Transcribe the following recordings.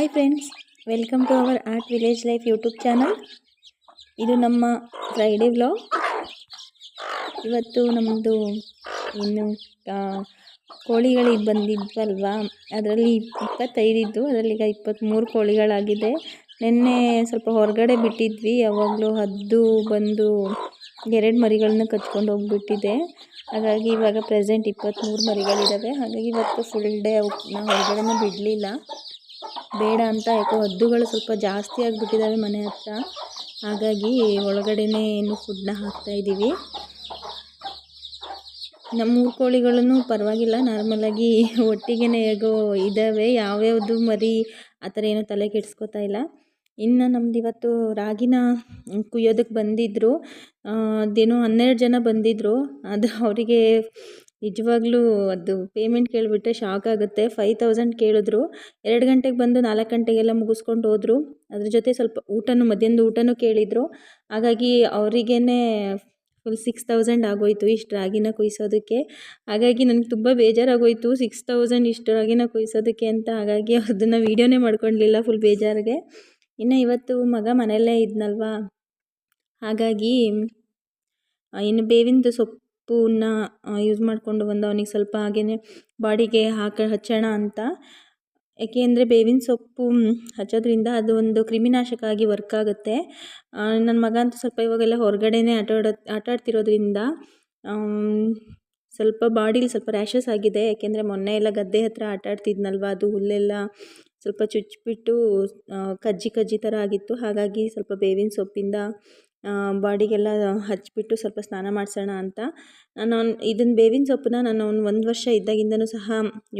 Hi friends welcome to our art village life YouTube channel ಇದು ನಮ್ಮ Friday vlog ಇವತ್ತು ನಮ್ಮದು ಇನ್ನು ಕೋಳಿಗಳಿಗೆ ಬಂದಿದ್ವಲ್ವಾ? ಅದರಲ್ಲಿ ಇಪ್ಪತ್ತೈದಿದ್ದು, ಅದರಲ್ಲಿ ಈಗ ಇಪ್ಪತ್ತ್ಮೂರು ಕೋಳಿಗಳಾಗಿದೆ. ನಿನ್ನೆ ಸ್ವಲ್ಪ ಹೊರಗಡೆ ಬಿಟ್ಟಿದ್ವಿ, ಯಾವಾಗಲೂ ಹದ್ದು ಬಂದು ಎರಡು ಮರಿಗಳನ್ನ ಕಚ್ಕೊಂಡು ಹೋಗ್ಬಿಟ್ಟಿದೆ. ಹಾಗಾಗಿ ಇವಾಗ ಪ್ರೆಸೆಂಟ್ ಇಪ್ಪತ್ತ್ಮೂರು ಮರಿಗಳಿದ್ದಾವೆ ಹಾಗಾಗಿ ಇವತ್ತು ಫುಲ್ ಡೇ ಅವನ್ನ ಹೊರಗಡೆನೂ ಬಿಡಲಿಲ್ಲ. ಬೇಡ ಅಂತ ಯಾಕೋ ಹದ್ದುಗಳು ಸ್ವಲ್ಪ ಜಾಸ್ತಿ ಆಗಿಬಿಟ್ಟಿದ್ದಾವೆ ಮನೆ ಹತ್ರ. ಹಾಗಾಗಿ ಒಳಗಡೆನೇ ಏನು ಫುಡ್ನ ನಮ್ಮ ಊರು ಕೋಳಿಗಳೂ ಪರವಾಗಿಲ್ಲ ನಾರ್ಮಲಾಗಿ ಒಟ್ಟಿಗೆ ಹೇಗೋ ಇದ್ದಾವೆ ಯಾವ್ಯಾವುದು ಮರಿ ಆ ಥರ ಏನೂ ತಲೆ ಕೆಡಿಸ್ಕೊತಾ ಇಲ್ಲ. ಇನ್ನು ನಮ್ದು ಇವತ್ತು ರಾಗಿನ ಕುಯ್ಯೋದಕ್ಕೆ ಬಂದಿದ್ದರು ಅದೇನೋ ಹನ್ನೆರಡು ಜನ ಬಂದಿದ್ದರು ಅದು ಅವರಿಗೆ ನಿಜವಾಗ್ಲೂ ಅದು ಪೇಮೆಂಟ್ ಕೇಳಿಬಿಟ್ರೆ ಶಾಕ್ ಆಗುತ್ತೆ. ಫೈವ್ ತೌಸಂಡ್ ಕೇಳಿದ್ರು. ಎರಡು ಗಂಟೆಗೆ ಬಂದು ನಾಲ್ಕು ಗಂಟೆಗೆಲ್ಲ ಮುಗಿಸ್ಕೊಂಡು ಹೋದರು. ಅದ್ರ ಜೊತೆ ಸ್ವಲ್ಪ ಊಟನೂ, ಮಧ್ಯಾಹ್ನದ ಊಟನೂ ಕೇಳಿದರು. ಹಾಗಾಗಿ ಅವರಿಗೇ ಫುಲ್ ಸಿಕ್ಸ್ ತೌಸಂಡ್ ಆಗೋಯಿತು ಇಷ್ಟು ರಾಗಿನ ಕುಯ್ಸೋದಕ್ಕೆ. ಹಾಗಾಗಿ ನನಗೆ ತುಂಬ ಬೇಜಾರಾಗೋಯಿತು ಸಿಕ್ಸ್ ತೌಸಂಡ್ ಇಷ್ಟು ರಾಗಿನ ಕುಯ್ಸೋದಕ್ಕೆ ಅಂತ. ಹಾಗಾಗಿ ಅದನ್ನು ವೀಡಿಯೋನೇ ಮಾಡ್ಕೊಳ್ಲಿಲ್ಲ ಫುಲ್ ಬೇಜಾರಿಗೆ. ಇನ್ನು ಇವತ್ತು ಮಗ ಮನೆಯಲ್ಲೇ ಇದ್ನಲ್ವಾ? ಹಾಗಾಗಿ ಇನ್ನು ಬೇವಿಂದು ಸೊಪ್ಪನ್ನ ಯೂಸ್ ಮಾಡಿಕೊಂಡು ಬಂದು ಅವನಿಗೆ ಸ್ವಲ್ಪ ಹಾಗೆಯೇ ಬಾಡಿಗೆ ಹಾಕ ಹಚ್ಚೋಣ ಅಂತ. ಯಾಕೆ ಅಂದರೆ ಬೇವಿನ ಸೊಪ್ಪು ಹಚ್ಚೋದ್ರಿಂದ ಅದು ಒಂದು ಕ್ರಿಮಿನಾಶಕ ಆಗಿ ವರ್ಕ್ ಆಗುತ್ತೆ. ನನ್ನ ಮಗ ಅಂತೂ ಸ್ವಲ್ಪ ಇವಾಗೆಲ್ಲ ಹೊರಗಡೆನೇ ಆಟಾಡೋ ಆಟಾಡ್ತಿರೋದ್ರಿಂದ ಸ್ವಲ್ಪ ಬಾಡಿಲಿ ಸ್ವಲ್ಪ ರ್ಯಾಷಸ್ ಆಗಿದೆ. ಯಾಕೆಂದರೆ ಮೊನ್ನೆ ಎಲ್ಲ ಗದ್ದೆ ಹತ್ರ ಆಟಾಡ್ತಿದ್ನಲ್ವ ಅದು ಹುಲ್ಲೆಲ್ಲ ಸ್ವಲ್ಪ ಚುಚ್ಚಿಬಿಟ್ಟು ಕಜ್ಜಿ ಕಜ್ಜಿ ಥರ ಆಗಿತ್ತು. ಹಾಗಾಗಿ ಸ್ವಲ್ಪ ಬೇವಿನ ಸೊಪ್ಪಿಂದ ಬಾಡಿಗೆಲ್ಲ ಹಚ್ಚಿಬಿಟ್ಟು ಸ್ವಲ್ಪ ಸ್ನಾನ ಮಾಡಿಸೋಣ ಅಂತ. ನಾನು ಅವ್ನು ಇದನ್ನು ಬೇವಿನ ಸೊಪ್ಪನ್ನ ನಾನು ಅವ್ನು ಒಂದು ವರ್ಷ ಇದ್ದಾಗಿಂದನೂ ಸಹ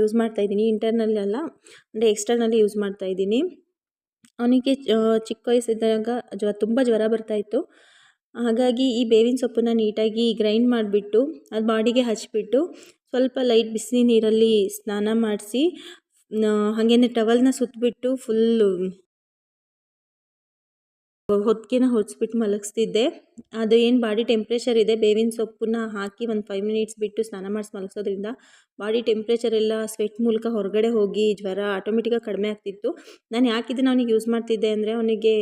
ಯೂಸ್ ಮಾಡ್ತಾಯಿದ್ದೀನಿ ಇಂಟರ್ನಲ್ಲೆಲ್ಲ ಅಂದರೆ ಎಕ್ಸ್ಟರ್ನಲ್ಲಿ ಯೂಸ್ ಮಾಡ್ತಾಯಿದ್ದೀನಿ ಅವನಿಗೆ ಚಿಕ್ಕ ವಯಸ್ಸಿದ್ದಾಗ ಜ್ವ, ತುಂಬ ಜ್ವರ ಬರ್ತಾಯಿತ್ತು ಹಾಗಾಗಿ ಈ ಬೇವಿನ ಸೊಪ್ಪನ್ನ ನೀಟಾಗಿ ಗ್ರೈಂಡ್ ಮಾಡಿಬಿಟ್ಟು, ಅದು ಬಾಡಿಗೆ ಹಚ್ಚಿಬಿಟ್ಟು ಸ್ವಲ್ಪ ಲೈಟ್ ಬಿಸಿ ನೀರಲ್ಲಿ ಸ್ನಾನ ಮಾಡಿಸಿ ಹಾಗೇನೆ ಟವಲ್ನ ಸುತ್ತಿಬಿಟ್ಟು ಫುಲ್ಲು ಹೊದಿಕೆನ ಹೊಡ್ಸ್ಬಿಟ್ಟು ಮಲಗಿಸ್ತಿದ್ದೆ. ಅದು ಏನು ಬಾಡಿ ಟೆಂಪ್ರೇಚರ್ ಇದೆ, ಬೇವಿನ ಸೊಪ್ಪನ್ನ ಹಾಕಿ ಒಂದು ಫೈವ್ ಮಿನಿಟ್ಸ್ ಬಿಟ್ಟು ಸ್ನಾನ ಮಾಡಿಸಿ ಮಲಗಿಸೋದ್ರಿಂದ ಬಾಡಿ ಟೆಂಪ್ರೇಚರ್ ಎಲ್ಲ ಸ್ವೆಟ್ ಮೂಲಕ ಹೊರಗಡೆ ಹೋಗಿ ಜ್ವರ ಆಟೋಮೆಟಿಕಾಗಿ ಕಡಿಮೆ ಆಗ್ತಿತ್ತು. ನಾನು ಯಾಕೆ ಇದನ್ನು ಅವನಿಗೆ ಯೂಸ್ ಮಾಡ್ತಿದ್ದೆ ಅಂದರೆ ಅವನಿಗೆ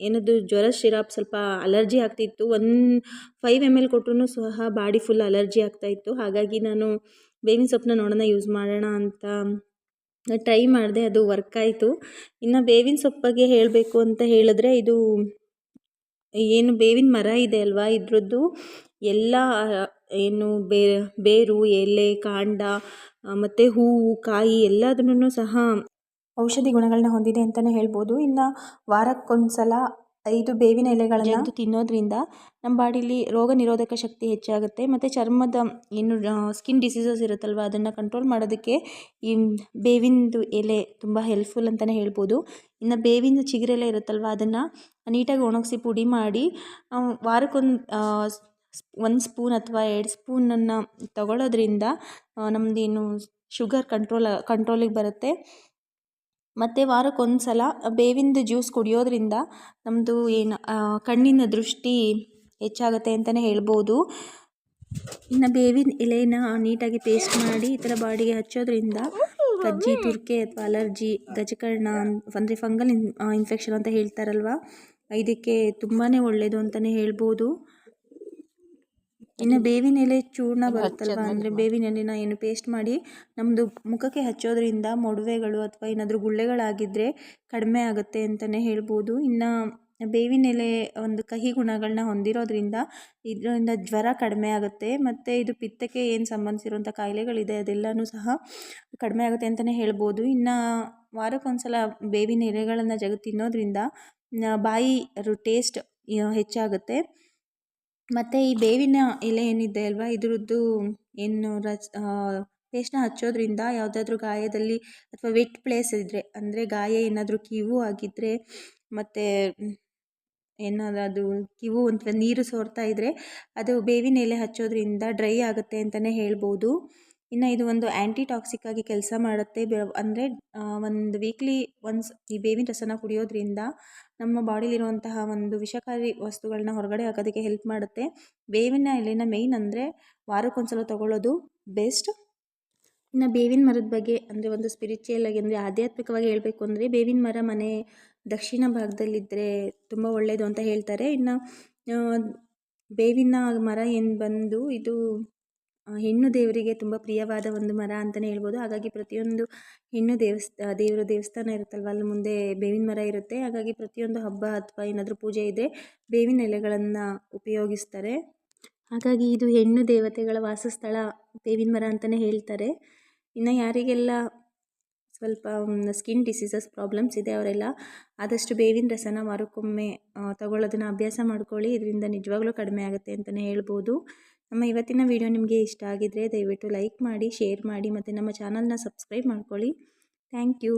ಏನದು ಜ್ವರ, ಶಿರಾಪ್ ಸ್ವಲ್ಪ ಅಲರ್ಜಿ ಆಗ್ತಿತ್ತು. ಒನ್ ಫೈವ್ ಎಂ ಎಲ್ ಕೊಟ್ಟರು ಸಹ ಬಾಡಿ ಫುಲ್ ಅಲರ್ಜಿ ಆಗ್ತಾಯಿತ್ತು ಹಾಗಾಗಿ ನಾನು ಬೇವಿನ ಸೊಪ್ಪನ್ನ ನೋಡೋಣ ಯೂಸ್ ಮಾಡೋಣ ಅಂತ ಟ್ರೈ ಮಾಡಿದೆ, ಅದು ವರ್ಕ್ ಆಯಿತು. ಇನ್ನು ಬೇವಿನ ಸೊಪ್ಪಿಗೆ ಹೇಳಬೇಕು ಅಂತ ಹೇಳಿದ್ರೆ ಇದು ಏನು ಬೇವಿನ ಮರ ಇದೆ ಅಲ್ವಾ? ಇದ್ರದ್ದು ಎಲ್ಲ, ಏನು ಬೇ, ಬೇರು, ಎಲೆ, ಕಾಂಡ, ಮತ್ತು ಹೂವು, ಕಾಯಿ ಎಲ್ಲದನ್ನೂ ಸಹ ಔಷಧಿ ಗುಣಗಳನ್ನ ಹೊಂದಿದೆ ಅಂತಲೇ ಹೇಳ್ಬೋದು. ಇನ್ನು ವಾರಕ್ಕೊಂದು ಸಲ ಐದು ಬೇವಿನ ಎಲೆಗಳನ್ನು ತಿನ್ನೋದ್ರಿಂದ ನಮ್ಮ ಬಾಡಿಲಿ ರೋಗ ನಿರೋಧಕ ಶಕ್ತಿ ಹೆಚ್ಚಾಗುತ್ತೆ. ಮತ್ತು ಚರ್ಮದ ಏನು ಸ್ಕಿನ್ ಡಿಸೀಸಸ್ ಇರುತ್ತಲ್ವ, ಅದನ್ನು ಕಂಟ್ರೋಲ್ ಮಾಡೋದಕ್ಕೆ ಈ ಬೇವಿಂದು ಎಲೆ ತುಂಬ ಹೆಲ್ಪ್ಫುಲ್ ಅಂತಲೇ ಹೇಳ್ಬೋದು. ಇನ್ನು ಬೇವಿನ ಚಿಗುರೆಲೆ ಇರುತ್ತಲ್ವ, ಅದನ್ನು ನೀಟಾಗಿ ಒಣಗಿಸಿ ಪುಡಿ ಮಾಡಿ ವಾರಕ್ಕೊಂದು ಒಂದು ಸ್ಪೂನ್ ಅಥವಾ ಎರಡು ಸ್ಪೂನನ್ನು ತಗೊಳ್ಳೋದ್ರಿಂದ ನಮ್ಮದೇನು ಶುಗರ್ ಕಂಟ್ರೋಲ್ ಕಂಟ್ರೋಲಿಗೆ ಬರುತ್ತೆ. ಮತ್ತು ವಾರಕ್ಕೊಂದು ಸಲ ಬೇವಿಂದು ಜ್ಯೂಸ್ ಕುಡಿಯೋದ್ರಿಂದ ನಮ್ಮದು ಏನು ಕಣ್ಣಿನ ದೃಷ್ಟಿ ಹೆಚ್ಚಾಗುತ್ತೆ ಅಂತಲೇ ಹೇಳ್ಬೋದು. ಇನ್ನು ಬೇವಿನ ಎಲೆನ ನೀಟಾಗಿ ಪೇಸ್ಟ್ ಮಾಡಿ ಈ ಥರ ಬಾಡಿಗೆ ಹಚ್ಚೋದ್ರಿಂದ ಕಜ್ಜಿ ತುರ್ಕೆ ಅಥವಾ ಅಲರ್ಜಿ, ಗಜಕರ್ಣ ಅಂದರೆ ಫಂಗಲ್ ಇನ್ ಇನ್ಫೆಕ್ಷನ್ ಅಂತ ಹೇಳ್ತಾರಲ್ವ? ಇದಕ್ಕೆ ತುಂಬಾ ಒಳ್ಳೆಯದು ಅಂತಲೇ ಹೇಳ್ಬೋದು. ಇನ್ನು ಬೇವಿನ ಎಲೆ ಚೂರ್ಣ ಬರುತ್ತಲ್ವ? ಅಂದರೆ ಬೇವಿನ ಎಲೆನ ಏನು ಪೇಸ್ಟ್ ಮಾಡಿ ನಮ್ಮದು ಮುಖಕ್ಕೆ ಹಚ್ಚೋದ್ರಿಂದ ಮೊಡವೆಗಳು ಅಥವಾ ಏನಾದರೂ ಗುಳ್ಳೆಗಳಾಗಿದ್ದರೆ ಕಡಿಮೆ ಆಗುತ್ತೆ ಅಂತಲೇ ಹೇಳ್ಬೋದು. ಇನ್ನು ಬೇವಿನ ಎಲೆ ಒಂದು ಕಹಿ ಗುಣಗಳನ್ನ ಹೊಂದಿರೋದ್ರಿಂದ ಇದರಿಂದ ಜ್ವರ ಕಡಿಮೆ ಆಗುತ್ತೆ. ಮತ್ತು ಇದು ಪಿತ್ತಕ್ಕೆ ಏನು ಸಂಬಂಧಿಸಿರುವಂಥ ಕಾಯಿಲೆಗಳಿದೆ ಅದೆಲ್ಲನೂ ಸಹ ಕಡಿಮೆ ಆಗುತ್ತೆ ಅಂತಲೇ ಹೇಳ್ಬೋದು. ಇನ್ನು ವಾರಕ್ಕೊಂದ್ಸಲ ಬೇವಿನ ಎಲೆಗಳನ್ನು ಜಗ ತಿನ್ನೋದ್ರಿಂದ ಬಾಯಿ ಟೇಸ್ಟ್ ಹೆಚ್ಚಾಗುತ್ತೆ. ಮತ್ತು ಈ ಬೇವಿನ ಎಲೆ ಏನಿದೆ ಅಲ್ವಾ? ಇದ್ರದ್ದು ಏನು ರಚ್ ಪೇಸ್ಟ್ನ ಹಚ್ಚೋದ್ರಿಂದ ಯಾವುದಾದ್ರೂ ಗಾಯದಲ್ಲಿ ಅಥವಾ ವೆಟ್ ಪ್ಲೇಸ್ ಇದ್ದರೆ ಅಂದರೆ ಗಾಯ ಏನಾದರೂ ಕೀವು ಆಗಿದ್ದರೆ ಮತ್ತು ಏನಾದರೂ ಕಿವು ಅಥವಾ ನೀರು ಸೋರ್ತಾ ಇದ್ದರೆ ಅದು ಬೇವಿನ ಎಲೆ ಹಚ್ಚೋದ್ರಿಂದ ಡ್ರೈ ಆಗುತ್ತೆ ಅಂತಲೇ ಹೇಳ್ಬೋದು. ಇನ್ನು ಇದು ಒಂದು ಆ್ಯಂಟಿ ಟಾಕ್ಸಿಕ್ ಆಗಿ ಕೆಲಸ ಮಾಡುತ್ತೆ. ಅಂದರೆ ಒಂದು ವೀಕ್ಲಿ ಒನ್ಸ್ ಈ ಬೇವಿನ ರಸನ ಕುಡಿಯೋದ್ರಿಂದ ನಮ್ಮ ಬಾಡಿಲಿರುವಂತಹ ಒಂದು ವಿಷಕಾರಿ ವಸ್ತುಗಳನ್ನ ಹೊರಗಡೆ ಹಾಕೋದಕ್ಕೆ ಹೆಲ್ಪ್ ಮಾಡುತ್ತೆ. ಬೇವಿನ ಎಲೆನ ಮೇಯ್ನ್ ಅಂದರೆ ವಾರಕ್ಕೊಂದ್ಸಲ ತೊಗೊಳ್ಳೋದು ಬೆಸ್ಟ್ ಇನ್ನು ಬೇವಿನ ಮರದ ಬಗ್ಗೆ ಅಂದರೆ ಒಂದು ಸ್ಪಿರಿಚುಯಲ್ ಆಗಿ ಅಂದರೆ ಆಧ್ಯಾತ್ಮಿಕವಾಗಿ ಹೇಳಬೇಕು ಅಂದರೆ ಬೇವಿನ ಮರ ಮನೆ ದಕ್ಷಿಣ ಭಾಗದಲ್ಲಿದ್ದರೆ ತುಂಬ ಒಳ್ಳೆಯದು ಅಂತ ಹೇಳ್ತಾರೆ. ಇನ್ನು ಬೇವಿನ ಮರ ಏನು ಬಂದು ಇದು ಹೆಣ್ಣು ದೇವರಿಗೆ ತುಂಬ ಪ್ರಿಯವಾದ ಒಂದು ಮರ ಅಂತಲೇ ಹೇಳ್ಬೋದು. ಹಾಗಾಗಿ ಪ್ರತಿಯೊಂದು ಹೆಣ್ಣು ದೇವಸ್ಥ ದೇವರ ದೇವಸ್ಥಾನ ಇರುತ್ತಲ್ವ, ಅಲ್ಲಿ ಮುಂದೆ ಬೇವಿನ ಮರ ಇರುತ್ತೆ. ಹಾಗಾಗಿ ಪ್ರತಿಯೊಂದು ಹಬ್ಬ ಅಥವಾ ಏನಾದರೂ ಪೂಜೆ ಇದ್ದರೆ ಬೇವಿನ ಎಲೆಗಳನ್ನು ಉಪಯೋಗಿಸ್ತಾರೆ. ಹಾಗಾಗಿ ಇದು ಹೆಣ್ಣು ದೇವತೆಗಳ ವಾಸಸ್ಥಳ, ಬೇವಿನ ಮರ ಅಂತಲೇ ಹೇಳ್ತಾರೆ. ಇನ್ನು ಯಾರಿಗೆಲ್ಲ ಸ್ವಲ್ಪ ಸ್ಕಿನ್ ಡಿಸೀಸಸ್ ಪ್ರಾಬ್ಲಮ್ಸ್ ಇದೆ ಅವರೆಲ್ಲ ಆದಷ್ಟು ಬೇವಿನ ರಸನ ವಾರಕ್ಕೊಮ್ಮೆ ತಗೊಳ್ಳೋದನ್ನು ಅಭ್ಯಾಸ ಮಾಡ್ಕೊಳ್ಳಿ. ಇದರಿಂದ ನಿಜವಾಗ್ಲೂ ಕಡಿಮೆ ಆಗುತ್ತೆ ಅಂತಲೇ ಹೇಳ್ಬೋದು. ನಮ್ಮ ಇವತ್ತಿನ ವಿಡಿಯೋ ನಿಮಗೆ ಇಷ್ಟ ಆಗಿದ್ದರೆ ದಯವಿಟ್ಟು ಲೈಕ್ ಮಾಡಿ, ಶೇರ್ ಮಾಡಿ ಮತ್ತು ನಮ್ಮ ಚಾನಲ್ನ ಸಬ್ಸ್ಕ್ರೈಬ್ ಮಾಡ್ಕೊಳ್ಳಿ. Thank you.